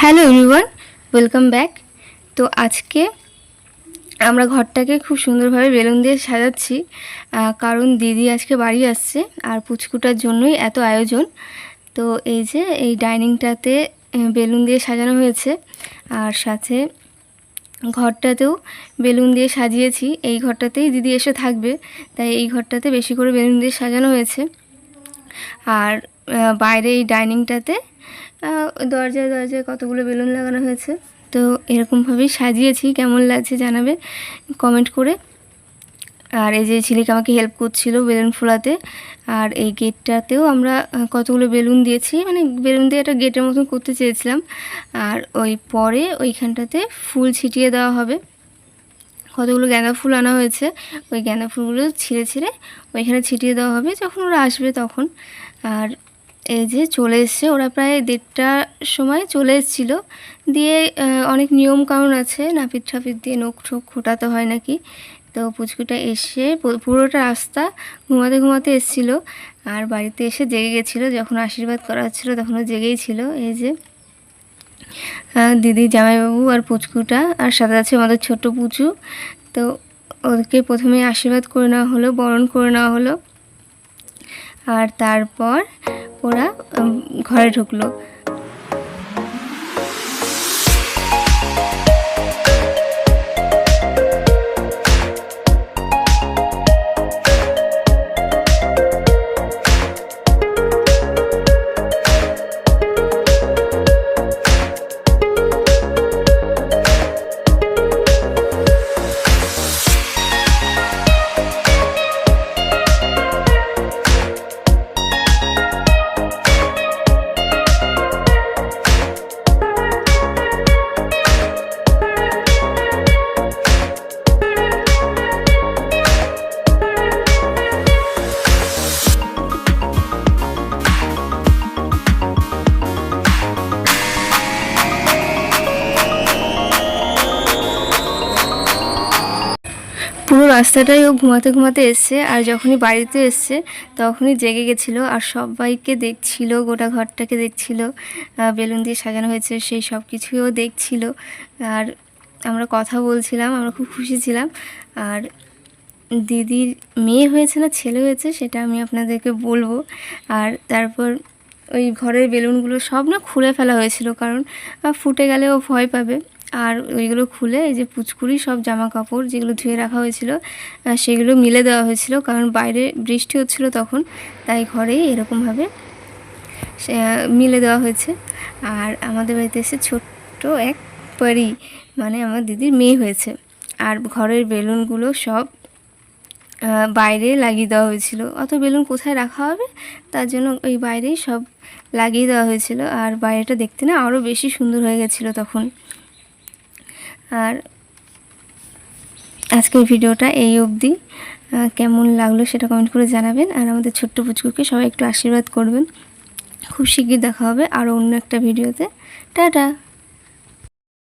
Hello everyone, welcome back. তো আজকে আমরা ঘরটাকে খুব সুন্দরভাবে বেলুন দিয়ে সাজাচ্ছি কারণ দিদি আজকে বাড়ি আসছে আর পুচকুটার জন্যই এত আয়োজন। তো এই যে এই ডাইনিংটাতে বেলুন দিয়ে সাজানো হয়েছে আর সাথে ঘরটাতেও বেলুন দিয়ে সাজিয়েছি। এই ঘরটাতেই দিদি এসে থাকবে, তাই এই ঘরটাতে বেশি করে বেলুন দিয়ে সাজানো হয়েছে। আর বাইরে এই ডাইনিংটাতে দরজায় দরজায় কতগুলো বেলুন লাগানো হয়েছে। তো এরকমভাবেই সাজিয়েছি, কেমন লাগছে জানাবে কমেন্ট করে। আর এই যে ছেলেকে আমাকে হেল্প করছিল বেলুন ফোলাতে, আর এই গেটটাতেও আমরা কতগুলো বেলুন দিয়েছি মানে বেলুন দিয়ে একটা গেটের মতন করতে চেয়েছিলাম। আর ওই পরে ওইখানটাতে ফুল ছিটিয়ে দেওয়া হবে। কতগুলো গাঁদা ফুল আনা হয়েছে, ওই গাঁদা ফুলগুলো ছিঁড়ে ছিঁড়ে ওইখানে ছিটিয়ে দেওয়া হবে, যখন ওরা আসবে তখন। আর এই যে চলে এসছে, ওরা প্রায় দেড়টার সময় চলে এসেছিল। দিয়ে অনেক নিয়ম কানুন আছে, নাপিত ঠাপিত দিয়ে নখ ঠোক খোটাতে হয় নাকি। তো পুচকুটা এসে পুরোটা রাস্তা ঘুমাতে ঘুমাতে এসেছিল। আর বাড়িতে এসে জেগে গেছিল, যখন আশীর্বাদ করা হচ্ছিল তখনও জেগেই ছিল। এই যে দিদি, জামাইবাবু আর পুচকুটা, আর সাথে আছে আমাদের ছোট পুচু। তো ওদেরকে প্রথমে আশীর্বাদ করে নেওয়া হলো, বরণ করে নেওয়া হলো। আর তারপর ওরা ঘরে ঢুকলো। পুরো রাস্তাটাই ও ঘুমাতে ঘুমাতে এসছে আর যখনই বাড়িতে এসছে তখনই জেগে গেছিল আর সবাইকে দেখছিল, গোটা ঘরটাকে দেখছিল বেলুন দিয়ে সাজানো হয়েছে, সেই সব কিছুই ও দেখছিল। আর আমরা কথা বলছিলাম, আমরা খুব খুশি ছিলাম। আর দিদির মেয়ে হয়েছে না ছেলে হয়েছে সেটা আমি আপনাদেরকে বলব। আর তারপর ওই ঘরের বেলুনগুলো সব না খুলে ফেলা হয়েছিল কারণ ফুটে গেলে ও ভয় পাবে। আর ওইগুলো খুলে এই যে পুচকুড়ি সব জামা কাপড় যেগুলো ধুয়ে রাখা হয়েছিল সেগুলো মিলে দেওয়া হয়েছিল। কারণ বাইরে বৃষ্টি হচ্ছিল তখন, তাই ঘরেই এরকমভাবে মিলে দেওয়া হয়েছে। আর আমাদের বাড়িতে এসে ছোট্ট এক পরি মানে আমার দিদির মেয়ে হয়েছে। আর ঘরের বেলুনগুলো সব বাইরে লাগিয়ে দেওয়া হয়েছিল। অত বেলুন কোথায় রাখা হবে? তার জন্য ওই বাইরেই সব লাগিয়ে দেওয়া হয়েছিল। আর বাইরেটা দেখতে না আরও বেশি সুন্দর হয়ে গেছিল তখন। আর আজকের ভিডিওটা এই অবধি। কেমন লাগল সেটা কমেন্ট করে জানাবেন। আর আমাদের ছোট্ট পুচকুকে সবাই একটু আশীর্বাদ করবেন। খুব শীঘ্রই দেখা হবে আরও অন্য একটা ভিডিওতে। টাটা!